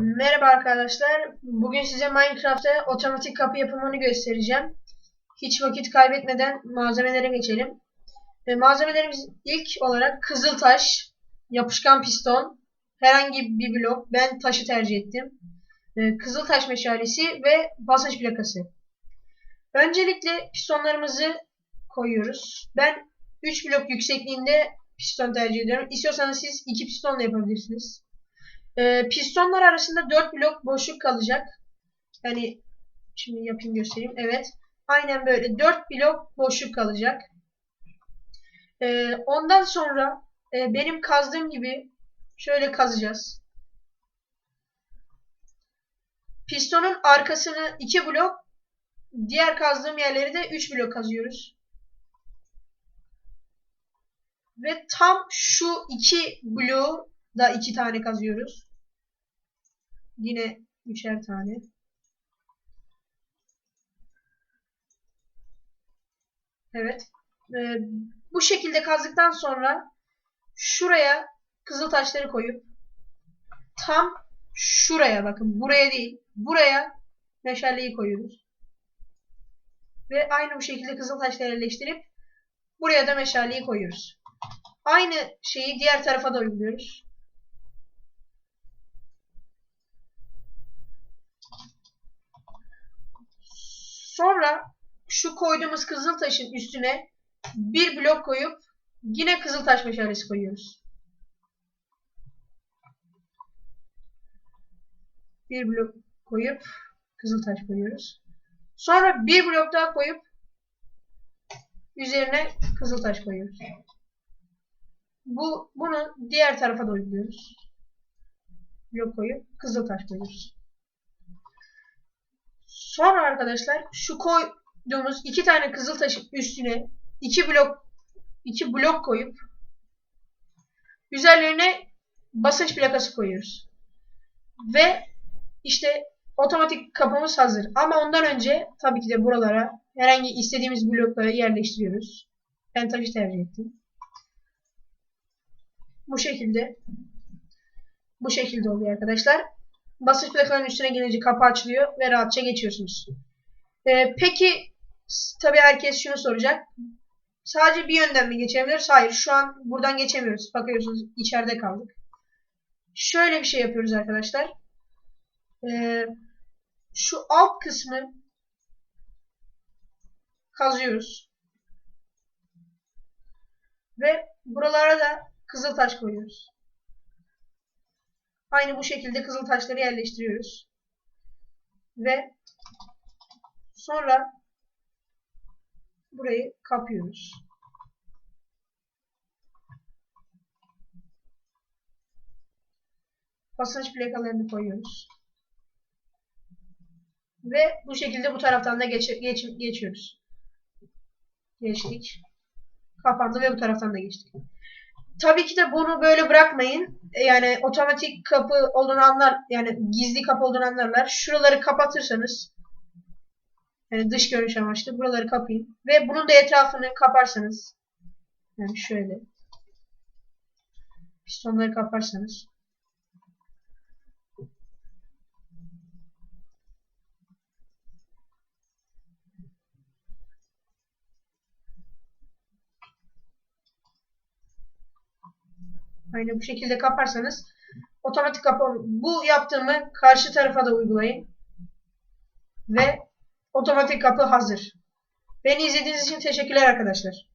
Merhaba arkadaşlar. Bugün size Minecraft'ta otomatik kapı yapımını göstereceğim. Hiç vakit kaybetmeden malzemelere geçelim. E, malzemelerimiz ilk olarak kızıltaş, yapışkan piston, herhangi bir blok. Ben taşı tercih ettim. E, kızıltaş meşalesi ve basınç plakası. Öncelikle pistonlarımızı koyuyoruz. Ben 3 blok yüksekliğinde piston tercih ediyorum. İstiyorsanız siz 2 pistonla yapabilirsiniz. Ee, pistonlar arasında 4 blok boşluk kalacak. Yani şimdi yapayım göstereyim. Evet. Aynen böyle 4 blok boşluk kalacak. Ee, ondan sonra e, benim kazdığım gibi şöyle kazacağız. Pistonun arkasını 2 blok, diğer kazdığım yerleri de 3 blok kazıyoruz. Ve tam şu iki bloğu da iki tane kazıyoruz. Yine üçer tane. Evet. Ee, bu şekilde kazdıktan sonra şuraya kızıl taşları koyup tam şuraya bakın buraya değil buraya meşaleyi koyuyoruz. Ve aynı bu şekilde kızıl taşları yerleştirip buraya da meşaleyi koyuyoruz. Aynı şeyi diğer tarafa da uyguluyoruz. Sonra koyduğumuz kızıl taşın üstüne bir blok koyup yine kızıl taş meşalesi koyuyoruz. Bir blok koyup kızıl taş koyuyoruz. Sonra bir blok daha koyup üzerine kızıl taş koyuyoruz. Bu bunu diğer tarafa da uyguluyoruz. Blok koyup kızıl taş koyuyoruz. Sonra arkadaşlar şu koyduğumuz iki tane kızıl taşın üstüne iki blok iki blok koyup üzerlerine basınç plakası koyuyoruz. Ve işte otomatik kapımız hazır. Ama ondan önce tabii ki de buralara herhangi istediğimiz blokları yerleştiriyoruz. Ben taşı tercih ettim. Bu şekilde bu şekilde oluyor arkadaşlar basınç plakaların üstüne gelince kapı açılıyor ve rahatça geçiyorsunuz. Ee, peki tabi herkes şunu soracak. Sadece bir yönden mi geçebiliriz? Hayır şu an buradan geçemiyoruz. Bakıyorsunuz içeride kaldık. Şöyle bir şey yapıyoruz arkadaşlar. Ee, şu alt kısmı kazıyoruz. Ve buralara da kızıl taş koyuyoruz. Aynı bu şekilde kızıl taşları yerleştiriyoruz. Ve sonra burayı kapıyoruz. Basınç plakalarını koyuyoruz. Ve bu şekilde bu taraftan da geç, geç, geçiyoruz. Geçtik. Kapandı ve bu taraftan da geçtik. Tabii ki de bunu böyle bırakmayın. Yani otomatik kapı olduğunu anlar, yani gizli kapı olduğunu anlarlar. Şuraları kapatırsanız, yani dış görünüş amaçlı buraları kapayın. Ve bunun da etrafını kaparsanız, yani şöyle, pistonları kaparsanız, Aynı bu şekilde kaparsanız otomatik kapama. Bu yaptığımı karşı tarafa da uygulayın. Ve otomatik kapı hazır. Beni izlediğiniz için teşekkürler arkadaşlar.